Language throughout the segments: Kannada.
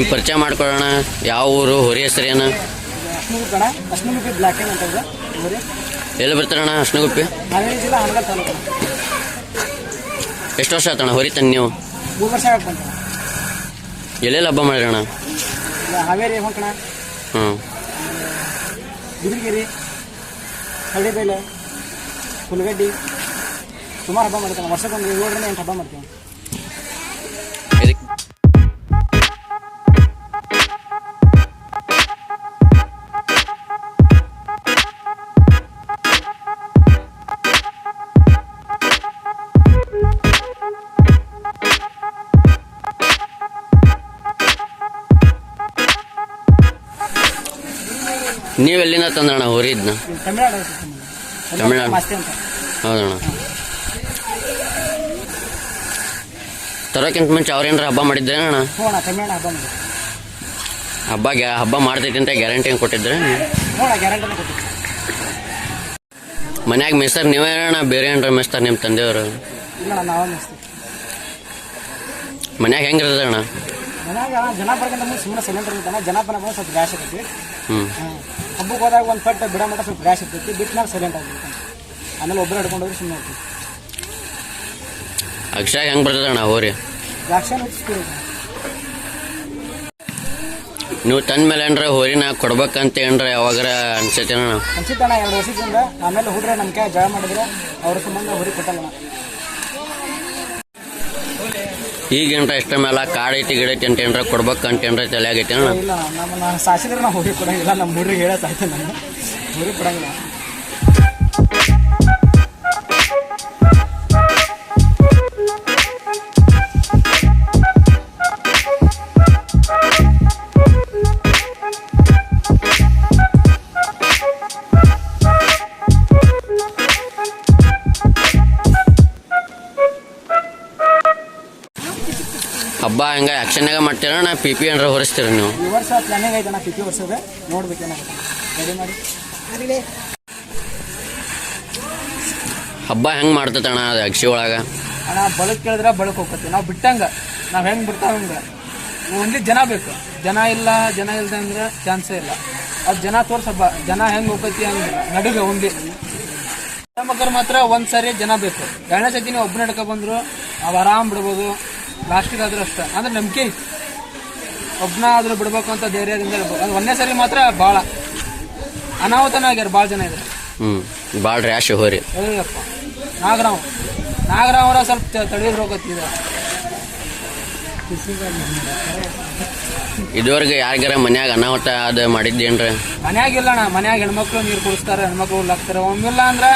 ನಿಮ್ಮ ಪರಿಚಯ ಮಾಡ್ಕೊಳ್ಳೋಣ. ಯಾವ ಊರು ಹೊರಿ ಹೆಸರೇನು ಎಲ್ಲಿ ಬರ್ತಾರಣ್ಣ ತಾಲೂಕು. ಎಷ್ಟು ವರ್ಷ ಆಯ್ತಣ್ಣ ಹೊರಿ ತನ್ನಿ ನೀವು? ಎಲ್ಲೆಲ್ಲಿ ಹಬ್ಬ ಮಾಡಿರಣ್ಣ ಹಾವೇರಿ ಹ್ಮ್ ಹ್ಞೂ ಹಳ್ಳಿಬೇಲೆ ಹುಲ್ಗಡ್ಡಿ ಸುಮಾರು ಹಬ್ಬ ಮಾಡ್ತಾನೆ ವರ್ಷಕ್ಕೊಂದು ಏಳರಿಂದ ಎಂಟು ಹಬ್ಬ ಮಾಡ್ತೀವಿ. ನೀವು ಎಲ್ಲಿಂದ ತಂದ್ರಣ್ಣ? ಇದು ತಮಿಳ್ನಾಡು. ಹೌದಣ್ಣ. ತರೋಕ್ಕಿಂತ ಮುಂಚೆ ಅವ್ರೇನಾರ ಹಬ್ಬ ಮಾಡಿದ್ರೆ ಅಣ್ಣ ಹಬ್ಬ ಗ್ಯಾ ಹಬ್ಬ ಮಾಡ್ತೈತಿ ಅಂತ ಗ್ಯಾರಂಟಿ ಕೊಟ್ಟಿದ್ರೆ? ಮನ್ಯಾಗ ಮೇಸ್ತಾರ ನೀವೇ ಅಣ್ಣ ಬೇರೆ ಏನಾರ ಮೇಸ್ತಾರ ನಿಮ್ಮ ತಂದೆಯವರು? ಮನ್ಯಾಗ ಹೆಂಗಿರ್ತದೆ ಅಣ್ಣ ಜನ ಸುಮ್ಮನೆ ಸಿಲಿಂಡರ್ ಜನ ಸ್ವಲ್ಪ ಇರ್ತೈತಿ ಹ್ಞೂ ಹಬ್ಬಕ್ಕೆ ಹೋದಾಗ ಒಂದು ಪಟ್ಟು ಬಿಡ ಮಟ್ಟ ಸ್ವಲ್ಪ ಗ್ಯಾಸ್ ಇರ್ತೈತಿ ಬಿಟ್ಟು ಮೇಲೆ ಸೈಲೆಂಟ್ ಆಗಿರ್ತಾನೆ ಆಮೇಲೆ ಒಬ್ಬರು ಹಿಡ್ಕೊಂಡು ಹೋಗಿ ಸುಮ್ಮನೆ ಹೋಗ್ತೀವಿ. ಅಕ್ಷಾಗ ಹೆಂಗೆ ಬರ್ತದೆ ಅಣ್ಣ ಹೋರಿ? ದ್ರಾಕ್ಷಿ ನೀವು ತಂದ ಮೇಲೆ ಏನ್ರ ಹೋರಿನ ಕೊಡ್ಬೇಕಂತ ಏನ್ರ ಯಾವಾಗಾರ ಅನ್ಸೈತೆ ಅಣ್ಣ? ಅನ್ಸಿತ್ತಣ್ಣ ಎರಡು ವರ್ಷದಿಂದ ಆಮೇಲೆ ಹುಡ್ರೆ ನಮ್ಮ ಕೈ ಜಳ ಮಾಡಿದ್ರೆ ಅವ್ರ ಸಂಬಂಧ ಹೋರಿ ಕೊಟ್ಟಲ್ಲ ಈಗೇನ್ರ ಇಷ್ಟ ಮೇಲೆ ಕಾಡೈತಿ ಐತಿ, ಗಿಡ ಕೊಡ್ಬೇಕು ಅಂತ ಏನ್ರ ತಲೆ ಆಗೈತೆ ನಮ್ಮ ಸಾಸಿದ್ರೆ ನಾವು ಹೋಗಿ ಕೊಡಂಗಿಲ್ಲ. ನಮ್ಮ ಹುಡ್ರಿಗೆ ಹೇಳೋ ಸಾಯ್ತು ನಾನು. ಕೊಡಂಗಿಲ್ಲ. ಹಬ್ಬ ಹೆಂಗ ಆಕ್ಷನ್ಯಾಗ ಮಾಡ್ತೀರ? ನಾ ಪಿ ಪಿ ಏನಾರ ಹೊರಿಸ್ತೀರ ನೀವು? ಈ ವರ್ಷ ಪ್ಲಾನಿಂಗ್ ಐತೆ ರೆಡಿ ಮಾಡಿ. ಹಬ್ಬ ಹೆಂಗೆ ಮಾಡ್ತೈತೆ ಅಣ್ಣ ಅದು ಅಕ್ಷಿ ಒಳಗೆ? ಅಣ್ಣ ಬಳಕ್ ಕೇಳಿದ್ರೆ ಬಳಕ್ ಹೋಗ್ತೈತಿ. ನಾವು ಬಿಟ್ಟಂಗ ನಾವು ಹೆಂಗೆ ಬಿಡ್ತಾವ ಹಂಗೆ ಓನ್ಲಿ ಜನ ಬೇಕು. ಜನ ಇಲ್ಲ ಜನ ಇಲ್ಲದೆ ಅಂದ್ರೆ ಚಾನ್ಸೇ ಇಲ್ಲ. ಅದು ಜನ ತೋರ್ಸಬ್ಬ ಜನ ಹೆಂಗೆ ಹೋಗ್ತೈತಿ ಅಂದ್ರೆ ನಡುಗೆ ಓನ್ಲಿ ಮಕ್ಕಳು ಮಾತ್ರ ಒಂದು ಸಾರಿ ಜನ ಬೇಕು. ಎರಡನೇ ಸತಿ ನೀವು ಒಬ್ಬ ನಡ್ಕೊ ಬಂದ್ರು ಅವು ಆರಾಮ್ ಬಿಡ್ಬೋದು. ಲಾಸ್ಟಿಗೆ ಆದರೂ ಅಷ್ಟೇ. ಅಂದ್ರೆ ನಂಬಿಕೆ ಇತ್ತು ಒಬ್ಬನ ಆದರೂ ಬಿಡಬೇಕು ಅಂತ ಧೈರ್ಯದಿಂದ ಹೇಳ್ಬೋದು ಅದು ಒಂದೇ ಸರಿ ಮಾತ್ರ ಭಾಳ ಅನಾಹುತನ ಆಗ್ಯಾರ ಭಾಳ ಜನ ಇದ್ದಾರೆ ಹ್ಞೂ ಭಾಳ ರ್ಯಾಶ್ ಹೋರಿ. ಅಯ್ಯಪ್ಪ ನಾಗರಾವ್. ನಾಗರಾವ್ ಅವರ ಸ್ವಲ್ಪ ತಡೆಯೋದು ಹೋಗತ್ತಿದೆ ಇದುವರೆಗೆ ಯಾರಿಗಾರ ಮನ್ಯಾಗ ಅನಾಹುತ ಅದು ಮಾಡಿದ್ದೇನ್ರಿ? ಮನ್ಯಾಗ ಇಲ್ಲಣ್ಣ ಮನ್ಯಾಗ ಹೆಣ್ಮಕ್ಳು ನೀರು ಕುಡಿಸ್ತಾರೆ ಹೆಣ್ಮಕ್ಳು ಹುಲ್ಲಾಕ್ತಾರೆ. ಒಮ್ಮಿಲ್ಲ ಅಂದ್ರೆ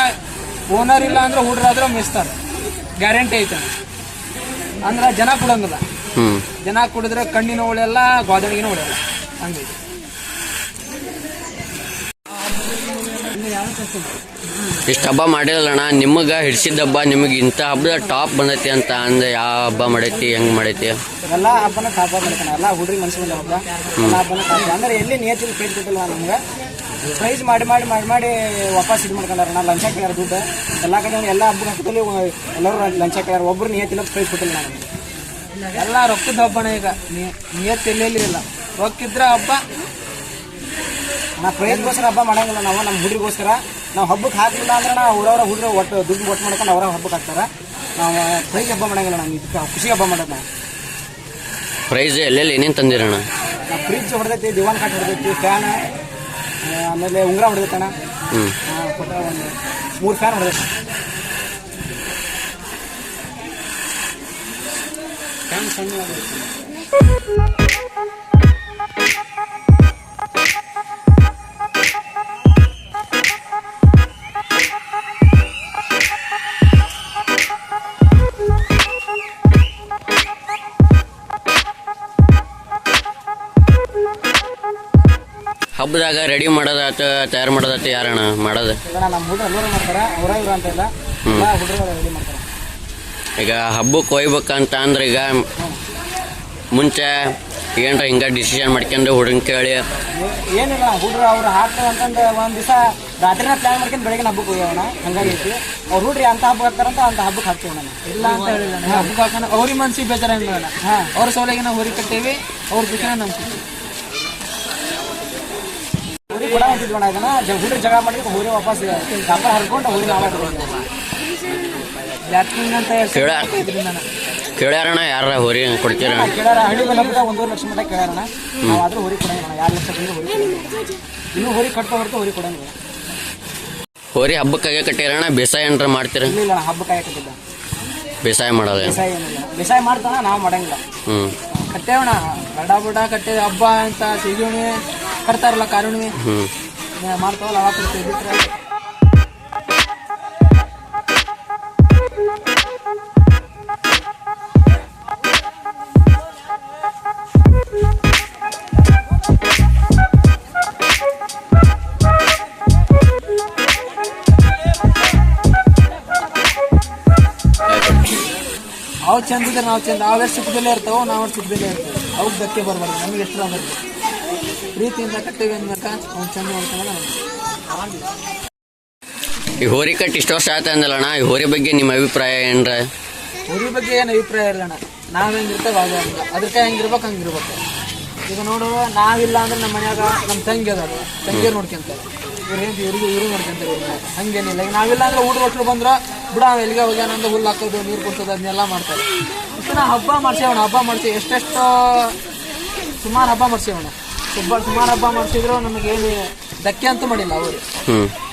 ಓನರ್ ಇಲ್ಲ ಅಂದ್ರೆ ಹುಡ್ರಾದ್ರೆ ಮಿಸ್ತಾರೆ ಗ್ಯಾರಂಟಿ ಐತೆ. ಅಂದ್ರೆ ಜನ ಕುಡಂಗಿಲ್ಲ. ಜನ ಕುಡಿದ್ರೆ ಕಣ್ಣಿನ ಉಳಿಯಲ್ಲ ಗೋದಡಿಗಿನ ಉಳಿಯಲ್ಲ ಹಂಗೈತೆ. ಇಷ್ಟು ಹಬ್ಬ ಮಾಡಿರಲ್ಲಣ್ಣ ನಿಮಗೆ ಹಿಡ್ಸಿದ ಹಬ್ಬ ನಿಮಗೆ ಇಂಥ ಹಬ್ಬದ ಟಾಪ್ ಬಂದೈತಿ ಅಂತ ಅಂದ್ರೆ ಯಾವ ಹಬ್ಬ ಮಾಡೈತಿ ಹೆಂಗ್ ಮಾಡೈತಿ? ಎಲ್ಲ ಹಬ್ಬನ ಹಬ್ಬ ಮಾಡ್ತಾನೆ. ಎಲ್ಲ ಹುಡುಗಿ ಮನ್ಸಿನ ಹಬ್ಬ. ಎಲ್ಲ ಹಬ್ಬನ ಕಾಪ ಅಂದ್ರೆ ಎಲ್ಲಿ ನಿಯತಿನ ಪೇಟ್ ಕೊಟ್ಟಿಲ್ಲ ನಮ್ಗೆ. ಪ್ರೈಸ್ ಮಾಡಿ ಮಾಡಿ ಮಾಡಿ ಮಾಡಿ ವಾಪಸ್ ಇದು ಮಾಡ್ಕೊಂಡಾರ ನಾ ಲಂಚ ಕೇಳ ದುಡ್ಡು. ಎಲ್ಲ ಕಡೆ ಎಲ್ಲ ಹಬ್ಬದ ಹಾಕಿದಲ್ಲಿ ಎಲ್ಲರೂ ಲಂಚ ಕೇಳ್ಯಾರ ಒಬ್ರು ನಿಯತ್ತಿಲ್ಲ ಪ್ರೈಸ್ ಕೊಟ್ಟಿಲ್ಲ ನನಗೆ ಎಲ್ಲ ರೊಕ್ಕದ ಹಬ್ಬನ ಈಗ. ನಿಯತ್ತು ಎಲ್ಲೆಲ್ಲಿ ಇಲ್ಲ. ರೊಕ್ಕಿದ್ರೆ ಹಬ್ಬ ನಾ ಪ್ರಯತ್ನಗೋಸ್ಕರ ಹಬ್ಬ ಮಾಡಂಗಿಲ್ಲ ನಾವು ನಮ್ಮ ಹುಡ್ರಿಗೋಸ್ಕರ. ನಾವು ಹಬ್ಬಕ್ಕೆ ಹಾಕಲಿಲ್ಲ ಅಂದ್ರೆ ನಾವು ಊರವ್ರ ಹುಡುಗರು ಒಟ್ಟು ದುಡ್ಡು ಒಟ್ಟು ಮಾಡ್ಕೊಂಡು ಅವರ ಹಬ್ಬಕ್ಕೆ ಹಾಕ್ತಾರೆ. ನಾವು ಪ್ರೈಸ್ ಹಬ್ಬ ಮಾಡಂಗಿಲ್ಲ ನಾವು ಇದಕ್ಕೆ ಖುಷಿ ಹಬ್ಬ ಮಾಡೋದು ನಾವು. ಪ್ರೈಸ್ ಎಲ್ಲೆಲ್ಲಿ ಏನೇನು ತಂದಿರಣ್ಣ? ಫ್ರಿಜ್ ಹೊಡೆದೈತಿ ದಿವಾನ್ ಕಾಟ್ ಹೊಡೆದೈತಿ ಫ್ಯಾನ್ ಆಮೇಲೆ ಉಂಗುರ ಹೊಡೆದೈತಣ್ಣ. ಹ್ಞೂ ಒಂದು ಮೂರು ಫ್ಯಾನ್ ಹೊಡೆದೈತಿ. ಫ್ಯಾನ್ ಸಣ್ಣ ಹಬ್ಬದಾಗ ರೆಡಿ ಮಾಡೋದಾತ ತಯಾರು ಮಾಡೋದಾತ ಯಾರಣ್ಣ? ಮಾಡೋದ? ನಮ್ಮ ಹುಡುಗರು ಎಲ್ಲರೂ ಮಾಡ್ತಾರೆ ಅವರ ಇವ್ರ ಅಂತ ಇಲ್ಲ. ಎಲ್ಲ ಹುಡುಗರು ರೆಡಿ ಮಾಡ್ತಾರೆ. ಈಗ ಹಬ್ಬಕ್ಕೆ ಒಯ್ಬೇಕಂತ ಅಂದ್ರೆ ಈಗ ಮುಂಚೆ ಏನ್ರ ಹಿಂಗ ಡಿಸಿಷನ್ ಮಾಡ್ಕೊಂಡು ಹುಡುಗನ್ ಕೇಳಿ. ಏನಿಲ್ಲ ಹುಡ್ರು ಅವ್ರು ಹಾಕ್ತಾರೆ ಅಂತಂದು ಒಂದ್ ದಿವಸ ರಾತ್ರಿನ ಪ್ಲಾನ್ ಮಾಡ್ಕೊಂಡು ಬೆಳಗ್ಗೆ ಹಬ್ಬಕ್ಕೆ ಹೋಗ್ಯವಣ ಹಂಗಾಗೈತಿ ಅವ್ರು ಹುಡ್ರಿ ಅಂತ ಹಬ್ಬ ಹಾಕ್ತಾರಂತ ಅಂತ ಹಬ್ಬಕ್ಕೆ ಹಾಕ್ತೀವಿ ನಾನು ಇಲ್ಲ ಅಂತ ಹೇಳಿಲ್ಲ. ಹಬ್ಬಕ್ಕೆ ಹಾಕೋಣ ಅವ್ರಿಗೆ ಮನ್ಸಿಗೆ ಬೇಜಾರ ಹಂಗಲ್ಲ ಅವ್ರ ಸೋಲಾಗಿ ನಾವು ಹೊರಿ ಕಟ್ಟೇವಿ ಅವ್ರ ಬಿಟ್ಟು ನಮ್ಗೆ ಹುಡಿ ಕೂಡ ಅಣ್ಣ ಇದನ್ನ. ಹುಡುಗ ಜಗ ಮಾಡಿದ್ರೆ ಹೋರಿ ವಾಪಸ್ ಕಾಪ ಹರ್ಕೊಂಡು ಹೋಗಿ ನಾವ ಕೇಳ್ಯಾರಣ ಯಾರ ಹೊರಿ ಕೊಡ್ತೀರ? ಕೇಳ್ಯಾರ ಹಳ್ಳಿ ಬೆಲ್ಲ ಒಂದೂವರೆ ಲಕ್ಷ ಮಟ್ಟ ಕೇಳ್ಯಾರಣ ನಾವು ಆದ್ರೂ ಹೋರಿ ಕೊಡಂಗಿಲ್ಲ ಎರಡು ಲಕ್ಷ ಬಂದ್ರೆ ಹೊರಿ ಇನ್ನೂ ಹೋರಿ ಕಟ್ತಾ ಹೊರತು ಹೊರಿ ಕೊಡಂಗಿಲ್ಲ. ಹೋರಿ ಹಬ್ಬಕ್ಕಾಗೆ ಕಟ್ಟಿರಣ ಬೇಸಾಯ ಏನ್ರ ಮಾಡ್ತೀರ? ಇಲ್ಲ ಇಲ್ಲ ಹಬ್ಬಕ್ಕೆ ಹಾಕಿದ್ದ ಬೇಸಾಯ ಮಾಡೋದು? ಬೇಸಾಯ ಏನಿಲ್ಲ. ಬೇಸಾಯ ಮಾಡ್ತಾನ ನಾವು ಮಾಡಂಗಿಲ್ಲ. ಹ್ಮ್. ಕಟ್ಟೇವಣ ಬಡ ಬಡ ಕಟ್ಟಿದ ಹಬ್ಬ ಅಂತ ಸಿಗುಣಿ. ಕಟ್ತಾರಲ್ಲ ಹ್ಮ್. ಮಾಡ್ತಾವಲ್ಲ ಅವಾಗ ಕಟ್ತೇವೆ ಬಿಟ್ರೆ ಅವು ಚಂದ ಇದ್ರೆ ನಾವು ಚಂದ. ಅವೆಷ್ಟು ಸುಖದಲ್ಲೇ ಇರ್ತಾವೋ ನಾವು ಸುಖದಲ್ಲೇ ಇರ್ತೇವೆ. ಅವ್ಕೆ ಧಕ್ಕೆ ಬರಬಾರ್ದು. ನಮಗೆ ಎಷ್ಟು ಬರ್ತದೆ ಪ್ರೀತಿಯಿಂದ ಕಟ್ಟಿವೆ ಅನ್ಬೇಕ ಅವ್ನು ಚಂದ ನೋಡ್ಕೊಂಡ ಈ ಹೋರಿ ಕಟ್ಟಿ ಇಷ್ಟು ವರ್ಷ ಆಯ್ತು ಅಂದಲ್ಲಣ್ಣ ಈ ಹೋರಿ ಬಗ್ಗೆ ನಿಮ್ಮ ಅಭಿಪ್ರಾಯ ಏನ್ರ? ಹೋರಿ ಬಗ್ಗೆ ಏನು ಅಭಿಪ್ರಾಯ ಇರಲ್ಲ ನಾವು ಹೆಂಗಿರ್ತೇವೆ ಆಗ ಹಂಗೆ ಅದಕ್ಕೆ ಹೆಂಗಿರ್ಬೇಕು ಹಂಗಿರ್ಬೇಕು ಈಗ ನೋಡು ನಾವಿಲ್ಲ ಅಂದ್ರೆ ನಮ್ಮ ಮನ್ಯಾಗ ನಮ್ಮ ತಂಗಿ ಅದಾರು ತಂಗಿಯರು ನೋಡ್ಕೊಂತಾರೆ ಇವ್ರು ಏನು ಇವ್ರಿಗೂ ಇವರು. ನೋಡ್ಕೊಂತಾರೆ ಹಂಗೇನಿಲ್ಲ. ಈಗ ನಾವಿಲ್ಲ ಅಂದ್ರೆ ಊಟ ಹೊಟ್ಟರು ಬಂದ್ರೆ ಬಿಡ ಎಲ್ಲಿಗೆ ಹೋಗ್ಯಾನಂದ್ರೆ ಹುಲ್ಲು ಹಾಕೋದು ನೀರು ಕೊಡ್ಸೋದು ಅದನ್ನೆಲ್ಲ ಮಾಡ್ತಾರೆ. ಇಷ್ಟು ನಾವು ಹಬ್ಬ ಮಾಡ್ಸೇವಣ ಹಬ್ಬ ಮಾಡ್ತೀವಿ ಎಷ್ಟೆಷ್ಟು ಸುಮಾರು ಹಬ್ಬ ಮಾಡ್ಸೇವಣ ಸುಬ್ಬ ಸುಮಾರು ಹಬ್ಬ ಮಾಡ್ಸಿದ್ರು ನಮಗೇನು ಧಕ್ಕೆ ಅಂತೂ ಮಾಡಿಲ್ಲ ಅವರು.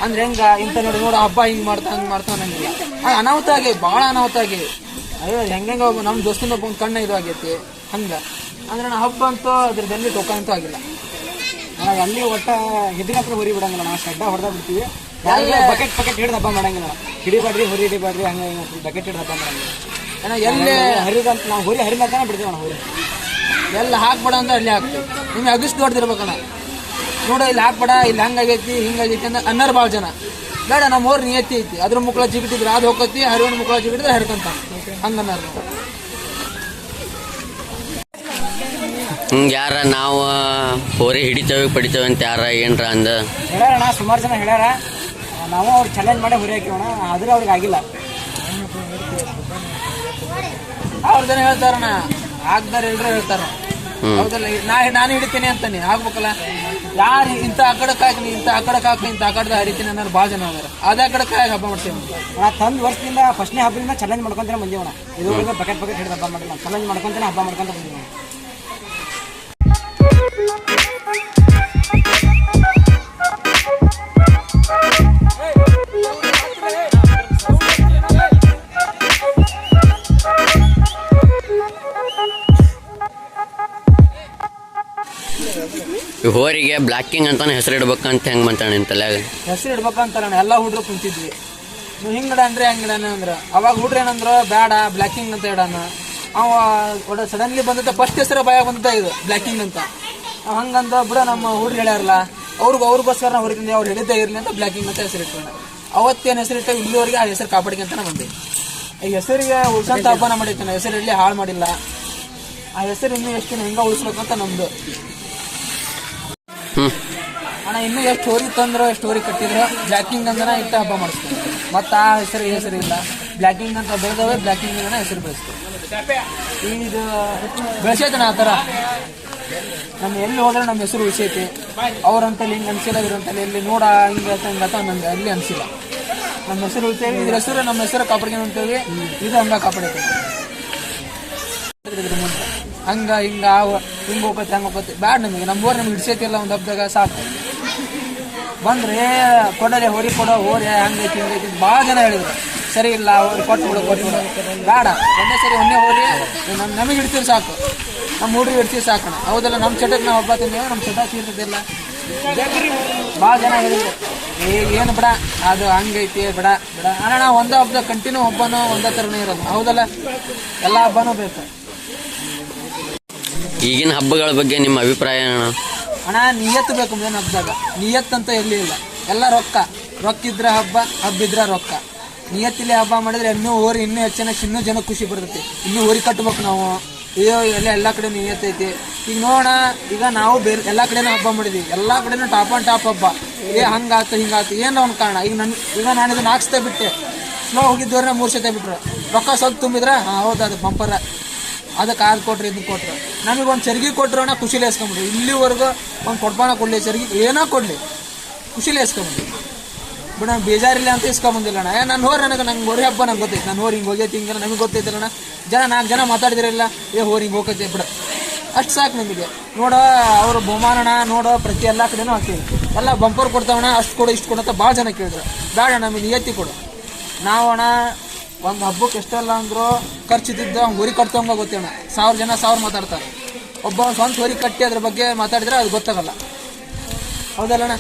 ಅಂದ್ರೆ ಹೆಂಗ ಇಂತ ನೋಡಿ ನೋಡು ಹಬ್ಬ ಹಿಂಗ್ ಮಾಡ್ತಾ ಹಂಗ್ ಮಾಡ್ತಾ ಅನ್ನಂಗಿಲ್ಲ. ಆ, ಅನಾಹುತ ಆಗಿ ಭಾಳ ಅನಾಹುತ ಆಗಿ. ಅಯ್ಯೋ ಹೆಂಗ ಒಬ್ಬ ನಮ್ಮ ದೋಸ್ತಿನ ಒಬ್ಬ ಕಣ್ಣ ಇದು ಆಗೈತಿ ಹಂಗ. ಅಂದ್ರೆ ನಾ ಹಬ್ಬ ಅಂತೂ ಅದ್ರದಲ್ಲಿ ಟೋಕ ಅಂತೂ ಆಗಿಲ್ಲ. ನಾವು ಅಲ್ಲಿ ಒಟ್ಟ ಹೆದಿನ ಹತ್ರ ಹೊರಿ ಬಿಡಂಗಿಲ್ಲ ನಾವು ಶೆಡ್ಡ ಹೊಡೆದ ಬಿಡ್ತೀವಿ. ಬಕೆಟ್ ಬಕೆಟ್ ಹಿಡಿದು ಹಬ್ಬ ಮಾಡಂಗಿಲ್ಲ. ಹಿಡಿಬಾಡ್ರಿ ಹೊರಿ ಹಿಡಿಬಾಡ್ರಿ ಹಂಗೆ ಬಕೆಟ್ ಹಿಡಿದ ಹಬ್ಬ ಮಾಡಂಗಿಲ್ಲ. ಎಲ್ಲಿ ಹರಿದಂತ ನಾವು ಹೊರಿ ಹರಿದಂತಾನೆ ಬಿಡ್ತೀವಿ ನಾವು ಹೊರಿ. ಎಲ್ಲ ಹಾಕ್ಬೇಡ ಅಂದ್ರೆ ಅಲ್ಲಿ ಹಾಕ್ತೀವಿ ನಿಮ್ಗೆ ಅಗಿಸ್ ದೊಡ್ಡದಿರ್ಬೇಕಣ್ಣ ನೋಡ ಇಲ್ಲಿ ಹಾಕ್ಬೇಡ ಇಲ್ಲಿ ಹಂಗಾಗೈತಿ ಹಿಂಗಾಗೈತಿ ಅಂದ್ರೆ ಅನ್ನರ್ ಭಾಳ ಜನ. ಬೇಡ ನಮ್ಮ ಊರು ನಿಯತಿ ಐತಿ. ಅದ್ರ ಮುಕ್ಕಳ ಜಿಗಿಟಿದ್ರೆ ಅದು ಹೋಗತಿ ಹರಿವನ್ ಮುಕ್ಕಳ ಜಿಗಿಟಿದ್ರೆ ಹರ್ಕಂತ. ಹಂಗನ್ನಾರ ಹಿಂಗೆ ಯಾರ ನಾವು ಹೋರಿ ಹಿಡಿತೇವೆ ಪಡಿತೇವೆ ಅಂತ ಯಾರ ಏನ್ರ ಅಂದ? ಅಣ್ಣ ಸುಮಾರು ಜನ ಹೇಳ್ಯಾರ. ನಾವು ಅವ್ರು ಚಾಲೆಂಜ್ ಮಾಡಿ ಹೊರಿ ಹಾಕಿವಣ ಆದ್ರೆ ಅವ್ರಿಗೆ ಆಗಿಲ್ಲ. ಅವ್ರ ಜನ ಹೇಳ್ತಾರಣ್ಣ. ಆಗ್ದಾರ ಎಲ್ಲರೂ ಹೇಳ್ತಾರ. ಹೌದಲ್ಲ ನಾ ನಾನು ಹಿಡಿತೀನಿ ಅಂತಾನೆ ಆಗ್ಬೇಕಲ್ಲ? ಯಾರು ಇಂಥ ಆ ಕಡೆಕ್ ಹಾಕಿ ಇಂಥ ಆ ಕಡೆಕ್ ಹಾಕಿ ಇಂಥ ಆ ಕಡೆ ಹರಿತೀನಿ ಅನ್ನೋರು ಭಾಳ ಜನ ಅದಾರ ಅದೇ ಕಡೆಕ್ ಹಾಕಿ ಹಬ್ಬ ಮಾಡ್ತೀವಿ ನಾ ತಂದ್ ವರ್ಷದಿಂದ ಫಸ್ಟ್ನೇ ಹಬ್ಬದಿಂದ ಚಾಲೆಂಜ್ ಮಾಡ್ಕೊಂತಾನೆ ಬಂದೀವಣ ಇದುವರೆಗೂ ಬಕೆಟ್ ಬಕೆಟ್ ಹಿಡಿದು ಹಬ್ಬ ಮಾಡಿಲ್ಲ. ಚಾಲೆಂಜ್ ಮಾಡ್ಕೊಂತಾನೆ ಹಬ್ಬ ಮಾಡ್ಕೊಂತ ಬಂದೀವಿ ಹೋರಿಗೆ ಬ್ಲಾಕಿಂಗ್ ಅಂತಾನೆ ಹೆಸರು ಇಡ್ಬೇಕಂತ ಹೆಂಗ್ ಬಂತಾಣ ನಿನ್ ತಲ್ಯಾಗ? ಹೆಸರು ಇಡ್ಬೇಕಂತಾರಣ್ಣ ಎಲ್ಲ ಹುಡ್ರು ಕುಂತಿದ್ವಿ. ನೀವು ಹಿಂಗಡ ಅಂದ್ರೆ ಹಂಗಿಡಣ ಅಂದ್ರ ಅವಾಗ ಹುಡ್ರು ಏನಂದ್ರ ಬೇಡ ಬ್ಲ್ಯಾಕಿಂಗ್ ಅಂತ ಹೇಳಣ. ಅವ ಒಡ ಸಡನ್ಲಿ ಬಂದದ ಫಸ್ಟ್ ಹೆಸರು ಭಯ ಬಂದ ಇದು ಬ್ಲ್ಯಾಕಿಂಗ್ ಅಂತ. ಹಂಗಂದ್ರ ಹಂಗಂದ, ಬಿಡ, ನಮ್ಮ ಹುಡ್ರು ಹೇಳ್ಯಾರಲ್ಲ, ಅವ್ರಿಗೆ ಅವ್ರಿಗೋಸ್ಕರ ನಾವು ಹೊರಗಿಂದ ಅವ್ರು ಹಿಡಿದೇ ಇರಲಿ ಅಂತ ಬ್ಲ್ಯಾಕಿಂಗ್ ಅಂತ ಹೆಸರು ಇಟ್ಕೊಂಡ. ಅವತ್ತೇನು ಹೆಸರು ಇಟ್ಟ ಇಲ್ಲಿವರೆಗೆ ಆ ಹೆಸರು ಕಾಪಾಡ್ಕೊಂತಾನೆ ಬಂದೆ ಈ ಹೆಸರಿಗೆ ಉಳ್ಸಂತ ಹಬ್ಬನ ಮಾಡೈತೆ ನಾವು ಹೆಸರು ಎಲ್ಲಿ ಹಾಳು ಮಾಡಿಲ್ಲ. ಆ ಹೆಸರು ಇನ್ನೂ ಎಷ್ಟು ಹೆಂಗ ಉಳಿಸ್ಬೇಕಂತ ನಮ್ದು. ಹ್ಮ್ ಅಣ್ಣ, ಇನ್ನೂ ಎಷ್ಟು ಸ್ಟೋರಿ ತಂದ್ರು ಸ್ಟೋರಿ ಕಟ್ಟಿದ್ರೆ ಬ್ಲ್ಯಾಕಿಂಗ್ ಅಂದ್ರೆ ಇಟ್ಟ ಹಬ್ಬ ಮಾಡಿಸ್ತೀವಿ. ಮತ್ತು ಆ ಹೆಸರು ಹೆಸರು ಇಲ್ಲ. ಬ್ಲ್ಯಾಕಿಂಗ್ ಅಂತ ಬೆಳೆದವೇ ಬ್ಲ್ಯಾಕಿಂಗ್ ಅಂದ್ರೆ ಹೆಸರು ಬೆಳೆಸ್ತೀವಿ. ಇದು ಬೆಳೆಸೈತಣ್ಣ ಆ ಥರ. ನಮ್ಮ ಎಲ್ಲಿ ಹೋದ್ರೆ ನಮ್ಮ ಹೆಸರು ಉಳಿಸೈತಿ. ಅವ್ರಂತಲ್ಲಿ ಹಿಂಗೆ ಅನ್ಸಿಲ್ಲ ಇವ್ರಂತಲ್ಲಿ ಎಲ್ಲಿ ನೋಡ, ಹಿಂಗೆ ಹಂಗತ ನಂಗೆ ಅಲ್ಲಿ ಅನ್ಸಿಲ್ಲ. ನಮ್ಮ ಹೆಸರು ಉಳಿತೇವೆ ಇದ್ರ ಹೆಸರು ನಮ್ಮ ಹೆಸರು ಕಾಪಾಡ್ಕೊಂಡು ಅಂತೇವೆ ಇದು ಹಂಗ ಕಾಪಾಡೈತೆ. ಹಂಗೆ, ಹಿಂಗೆ ಆವ ಹಿಂಗ ಹೋಗತ್ತೆ ಹಂಗೆ ಹೋಗತ್ತೆ ಬ್ಯಾಡ ನಮಗೆ ನಮ್ಮ ಊರ್ ನಮ್ಗೆ ಹಿಡ್ಸೈತಿಲ್ಲ ಒಂದು ಹಬ್ಬದಾಗ ಸಾಕು. ಬಂದ್ರೆ, ಕೊಡಲೆ ಹೊರಿ ಕೊಡೋ, ಹೋರಿ, ಹಂಗೈತಿ, ಹಿಂಗೈತಿ ಭಾಳ ಜನ ಹೇಳಿದ್ರು. ಸರಿ ಇಲ್ಲ ಅವ್ರು ಕೊಟ್ಟು ಬಿಡು ಕೊಟ್ಟು ಬಿಡು ಒಂದೇ ಸರಿ ಒಂದೇ ಹೋರಿ ನಮ್ಮ ನಮಗೆ ಹಿಡ್ತೀವಿ ಸಾಕು. ನಮ್ಮ ಹುಡುಗಿ ಹಿಡ್ತೀವಿ ಸಾಕಣ ಹೌದಲ್ಲ ನಮ್ಮ ಚಟಕ್ಕೆ ನಾವು ಹಬ್ಬ ತಿಂದೇವೆ ನಮ್ಮ ಚಟ ಸೀರ್ತಿದ್ದಿಲ್ಲ ಭಾಳ ಜನ ಹೇಳಿದ್ರು. ಈಗ ಏನು ಬಿಡ, ಅದು ಹಂಗೈತಿ, ಬಿಡ ಬಿಡ. ಅಣ್ಣ ಒಂದೇ ಹಬ್ಬದ ಕಂಟಿನ್ಯೂ ಹಬ್ಬನೂ ಒಂದೇ ಥರನೇ ಇರೋದು. ಹೌದಲ್ಲ? ಎಲ್ಲ ಹಬ್ಬನೂ ಬೇಕು. ಈಗಿನ ಹಬ್ಬಗಳ ಬಗ್ಗೆ ನಿಮ್ಮ ಅಭಿಪ್ರಾಯ ಏನು? ಅಣ್ಣ, ನಿಯತ್ತು ಬೇಕು ಮೇನ್ ಹಬ್ಬದಾಗ. ನಿಯತ್ ಅಂತ ಎಲ್ಲಿ ಇಲ್ಲ. ಎಲ್ಲ ರೊಕ್ಕ. ರೊಕ್ಕ ಇದ್ರೆ ಹಬ್ಬ ಹಬ್ಬ ಇದ್ರೆ ರೊಕ್ಕ. ನಿಯತ್ತಿಲಿ ಹಬ್ಬ ಮಾಡಿದ್ರೆ ಇನ್ನೂ ಓರಿ ಇನ್ನೂ ಹೆಚ್ಚಿನ ಇನ್ನೂ ಜನ ಖುಷಿ ಬರ್ತೈತಿ. ಇನ್ನೂ ಓರಿ ಕಟ್ಬೇಕು ನಾವು. ಅಯ್ಯೋ, ಎಲ್ಲ ಎಲ್ಲ ಕಡೆ ನಿಯತ್ತೈತಿ ಈಗ ನೋಡೋಣ, ಈಗ ನಾವು ಬೇರೆ, ಎಲ್ಲ ಕಡೆನು ಹಬ್ಬ ಮಾಡಿದ್ವಿ. ಎಲ್ಲ ಕಡೆನು ಟಾಪ್ ಆನ್ ಟಾಪ್ ಹಬ್ಬ. ಏ, ಹಂಗಾತು, ಹಿಂಗಾತು, ಏನು ಒಂದು ಕಾರಣ? ಈಗ ನನ್ನ ಈಗ ನಾನು ಇದನ್ನ ನಾಲ್ಕು ಸತೆ ಬಿಟ್ಟೆ. ಸ್ಲೋ ಹೋಗಿದ್ದವ್ರನ್ನ ಮೂರು ಬಿಟ್ರು ರೊಕ್ಕ ಸ್ವಲ್ಪ ತುಂಬಿದ್ರೆ, ಹಾಂ, ಹೌದು, ಅದು ಬಂಪರ ಅದಕ್ಕೆ ಅದು ಕೊಟ್ರಿ ಇದನ್ನ ಕೊಟ್ರು. ನಮಗೆ ಒಂದು ಚರ್ಗಿ ಅಣ್ಣ ಖುಷಿಲಿ ಎಸ್ಕೊಂಬಿಡ್ರಿ. ಇಲ್ಲಿವರೆಗೂ ಒಂದು ಕೊಡ್ಪಾನ ಕೊಡಲಿ, ಚರ್ಗಿ ಏನೋ ಕೊಡಲಿ. ಖುಷಿಲಿ ಎಸ್ಕೊಂಬಿಡ್ರಿ. ಬಿಡ ನಾನು ಬೇಜಾರಿಲ್ಲ ಅಂತ ಇಸ್ಕೊಂಬಂದಿಲ್ಲ ಅಣ್ಣ. ಏ, ನಾನು ಹೋರಿ ನನಗೆ, ನಂಗೆ ಹೋರಿ ಹಬ್ಬ ನಂಗೆ ಗೊತ್ತೈತೆ. ನಾನು ಹೋರಿ ಹಿಂಗೆ ಹೋಗೈತಿ ಹಿಂಗೆ ನಮಗೆ ಗೊತ್ತೈತಲ್ಲ ಅಣ್ಣ. ಜನ, ನಾಲ್ಕು ಜನ ಮಾತಾಡಿದಿರಲ್ಲ, ಏ, ಹೋರಿ ಹಿಂಗೆ ಹೋಗೈತೆ ಬಿಡ. ಅಷ್ಟು ಸಾಕು ನಮಗೆ. ನೋಡೋ, ಅವರು ಬಹುಮಾನಣ ನೋಡೋ, ಪ್ರತಿ ಎಲ್ಲ ಕಡೆನೂ ಹಾಕ್ತೀವಿ ಎಲ್ಲ ಬಂಪರ್ ಕೊಡ್ತಾವಣ್ಣ ಅಷ್ಟು ಕೊಡು, ಇಷ್ಟು ಕೊಡು ಅಂತ ಭಾಳ ಜನ ಕೇಳಿದ್ರು. ಬೇಡ ನಮಗೆ ನಿಯತ್ತಿ ಕೊಡು. ನಾವು ಅಣ್ಣ ಒಂದು ಹಬ್ಬಕ್ಕೆ ಎಷ್ಟಲ್ಲ ಅಂದ್ರು ಖರ್ಚಿದ್ದ ಅವ್ನು ಹೊರಿ ಕಟ್ತಂಗ ಗೊತ್ತೇಣ ಸಾವಿರ ಜನ ಸಾವಿರ ಮಾತಾಡ್ತಾರೆ. ಒಬ್ಬ ಸ್ವಂತ ಹೊರಿ ಕಟ್ಟಿ ಅದ್ರ ಬಗ್ಗೆ ಮಾತಾಡಿದ್ರೆ ಅದು ಗೊತ್ತಾಗಲ್ಲ. ಹೌದಲ್ಲಣ್ಣ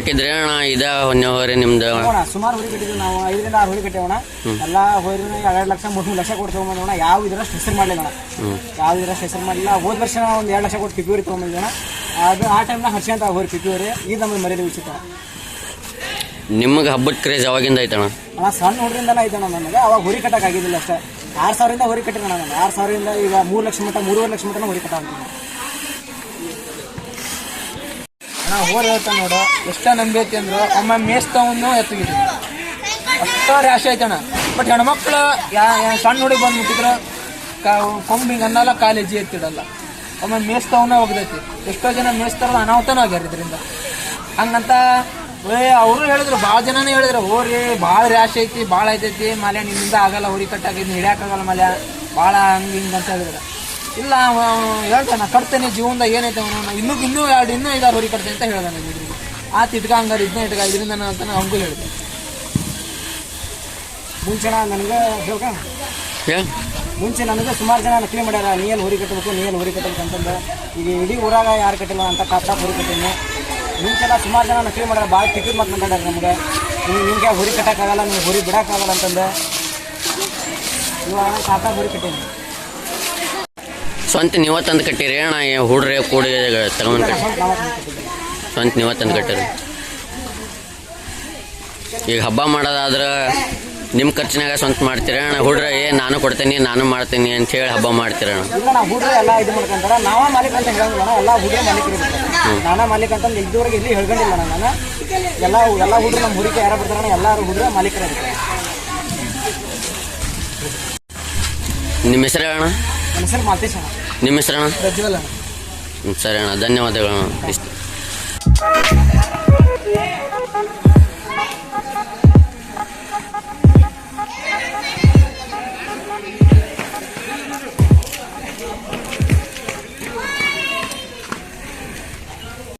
ಕಟ್ಟಿದ್ರೆ ಅಣ್ಣ ಇದ ಹೊನ್ನೆ ಹೊರೆ ನಿಮ್ದು. ಅಣ್ಣ ಸುಮಾರು ಹುರಿ ಕಟ್ಟಿದ್ರು ನಾವು ಐದರಿಂದ ಆರು ಹುರಿ ಕಟ್ಟೇವಣ ಎಲ್ಲ ಹೋರಿನ ಎರಡು ಲಕ್ಷ ಮೂರು ಮೂರು ಲಕ್ಷ ಕೊಟ್ಟು ತೊಗೊಂಬಂದೋಣ ಯಾವ ಇದರ ಹೆಸರು ಮಾಡಲಿಲ್ಲ ಅಣ್ಣ. ಯಾವ ಇದರ ಹೆಸರು ಮಾಡಲಿಲ್ಲ. ಹೋದ ವರ್ಷ ಒಂದು ಎರಡು ಲಕ್ಷ ಕೊಟ್ಟು ಪಿಪಿಯೂರಿ ತೊಗೊಂಬಂದಿದ್ದಣ ಅದು ಆ ಟೈಮ್ನ ಹರ್ಷ ಅಂತ ಹೋರಿ ಪಿಪಿಯೂರಿ. ಇದು ನಮಗೆ ಮರ್ಯಾದೆ ಉಚಿತ. ನಿಮಗೆ ಹಬ್ಬದ ಕ್ರೇಜ್ ಅವಾಗಿಂದ ಐತಣ್ಣ. ಅಣ್ಣ ಸಣ್ಣ ಹುಡ್ರಿಂದನೇ ಐತಣ್ಣ ನನಗೆ ಅವಾಗ ಹುರಿ ಕಟ್ಟಕ್ಕೆ ಆಗಿದ್ದಿಲ್ಲ ಅಷ್ಟೇ. ಆರು ಸಾವಿರದಿಂದ ಹೊರಿ ಕಟ್ಟಿದ ನಾನು ಆರು ಸಾವಿರದಿಂದ ಈಗ ಮೂರು ಲಕ್ಷ ಮಟ್ಟ ಮೂರುವರೆ ಲಕ್ಷ ಮಟ್ಟನ ಹುರಿ ಕಟ್ಟ ಅಣ್ಣ ಹೋರ್ ಹೇಳ್ತಾನೆ ನೋಡು. ಎಷ್ಟ ನಂಬೈತಿ ಅಂದ್ರು ಒಮ್ಮೆ ಮೇಸ್ತವನ್ನು ಎತ್ತಗಿದ್ದೀನಿ ಅಷ್ಟ ರ್ಯಾಶ್ ಐತಣ ಬಟ್ ಹೆಣ್ಮಕ್ಳು ಯಾ ಸಣ್ಣ ಹುಡುಗಿ ಬಂದ್ಬಿಟ್ಟಿದ್ರೆ ಕಾ ಕೊಂಬಿಂಗ್ ಅನ್ನಲ್ಲ ಕಾಲೇಜಿ ಎತ್ತಿಡಲ್ಲ. ಒಮ್ಮೆ ಮೇಸ್ತವನ್ನ ಹೋಗ್ದೈತಿ ಎಷ್ಟೋ ಜನ ಮೇಸ್ತಾರ ಅನಾಹುತನೂ ಆಗ್ಯಾರ ಇದರಿಂದ. ಹಂಗಂತ ಏ, ಅವರು ಹೇಳಿದ್ರು, ಭಾಳ ಜನನೇ ಹೇಳಿದ್ರು ಹೋರಿ ಭಾಳ ರ್ಯಾಶ್ ಐತಿ, ಭಾಳ ಐತೈತಿ ಮಲೆ ನಿಮ್ಮಿಂದ ಆಗಲ್ಲ ಹೋರಿ ಕಟ್ಟಾಗಿ ಹಿಡಿಯಾಕಾಗಲ್ಲ ಮಲೆ ಭಾಳ ಹಂಗೆ ಹಿಂಗೆ ಅಂತ ಹೇಳಿದ್ರು. ಇಲ್ಲ ಹೇಳ್ತಾನೆ ಕಟ್ತೇನೆ ಜೀವನದಾಗ ಏನೈತೆ ಅವನು ಇನ್ನೂ ಇನ್ನೂ ಎರಡು ಇನ್ನೂ ಐದಾರು ಹೊರಿ ಕಟ್ತೇನೆ ಅಂತ ಹೇಳ್ದಾನೆ ಇದ್ರಿಗೆ ಆತ ಇಟ್ಕ ಹಂಗಾರೆ ಇದನ್ನ ಇಟ್ಕ ಇದರಿಂದ ನಾನು ಅಂತ ಹಂಗೂ ಹೇಳಿದೆ ಮುಂಚೆ ನನಗೆ ಹೇಳ್ಕ. ಏ ಮುಂಚೆ ನನಗೆ ಸುಮಾರು ಜನ ನಕಲಿ ಮಾಡ್ಯಾರ ನೀಯಲ್ಲಿ ಹುರಿ ಕಟ್ಟಬೇಕು ನೀಯಲ್ಲಿ ಹುರಿ ಕಟ್ಟಬೇಕು ಅಂತಂದು ಈಗ ಇಡೀ ಊರಾಗ ಯಾರು ಕಟ್ಟಿಲ್ಲ ಅಂತ ಹೊರಿ ಹುರಿ ಮುಂಚೆ ಮುಂಚೆಲ್ಲ ಸುಮಾರು ಜನ ನಕಲಿ ಮಾಡ್ಯಾರ ಭಾಳ ಟಿಕೆಟ್ ಮಾತು ಮಾತಾಡ್ಯಾರ ನಮಗೆ. ನೀವು ನಿಮಗೆ ಹುರಿ ಕಟ್ಟೋಕ್ಕಾಗಲ್ಲ ನಿಮ್ಗೆ ಹುರಿ ಬಿಡೋಕ್ಕಾಗಲ್ಲ ಅಂತಂದು ಇವಾಗ ಟಾಪ್ ಹೊರಿ ಹುರಿ ಕಟ್ಟೀನಿ. ಸ್ವಂತ ನೀವ ತಂದು ಕಟ್ಟಿರಿ ಅಣ್ಣ ಏ ಹುಡ್ರೆ ಕೂಡಿ ತಗೊಂಡ್ ಕಟ್ಟಿ ಸ್ವಂತ ನಾವೇ ತಂದು ಕಟ್ಟಿರಿ. ಈಗ ಹಬ್ಬ ಮಾಡೋದಾದ್ರೆ ನಿಮ್ಮ ಖರ್ಚಿನಾಗ ಸ್ವಂತ ಮಾಡ್ತೀರ ಅಣ್ಣ. ಹುಡ್ರೆ ಏ ನಾನು ಕೊಡ್ತೀನಿ ನಾನು ಮಾಡ್ತೀನಿ ಅಂತ ಹೇಳಿ ಹಬ್ಬ ಮಾಡ್ತೀರ ಅಣ್ಣ. ನಾನಾ ಮಾಲೀಕ ಅಂತ ಇದುವರೆಗೆ ಇಲ್ಲಿ ಹೇಳ್ಕೊಂಡಿಲ್ಲ ನಾನು ಎಲ್ಲ ಎಲ್ಲ ಹುಡ್ರು ನಮ್ಮ ಹುಡುಗಿ ಯಾರು ಬರ್ತಾರ ಎಲ್ಲರೂ ಹುಡ್ರೆ ಮಾಲೀಕರು ಇರ್ತಾರೆ. ನಿಮ್ಮ ಹೆಸರು ಅಣ್ಣ? ನನ್ನ ಹೆಸರು ಮಾತೇಶ್ ಅಣ್ಣ. ನಿಮ್ಮ ಹೆಸರು ಅಣ್ಣ? ಪ್ರಜ್ವಲ್. ಅಣ್ಣ ಹ್ಮ್, ಸರಿ ಅಣ್ಣ ಧನ್ಯವಾದಗಳು ಇಷ್ಟು.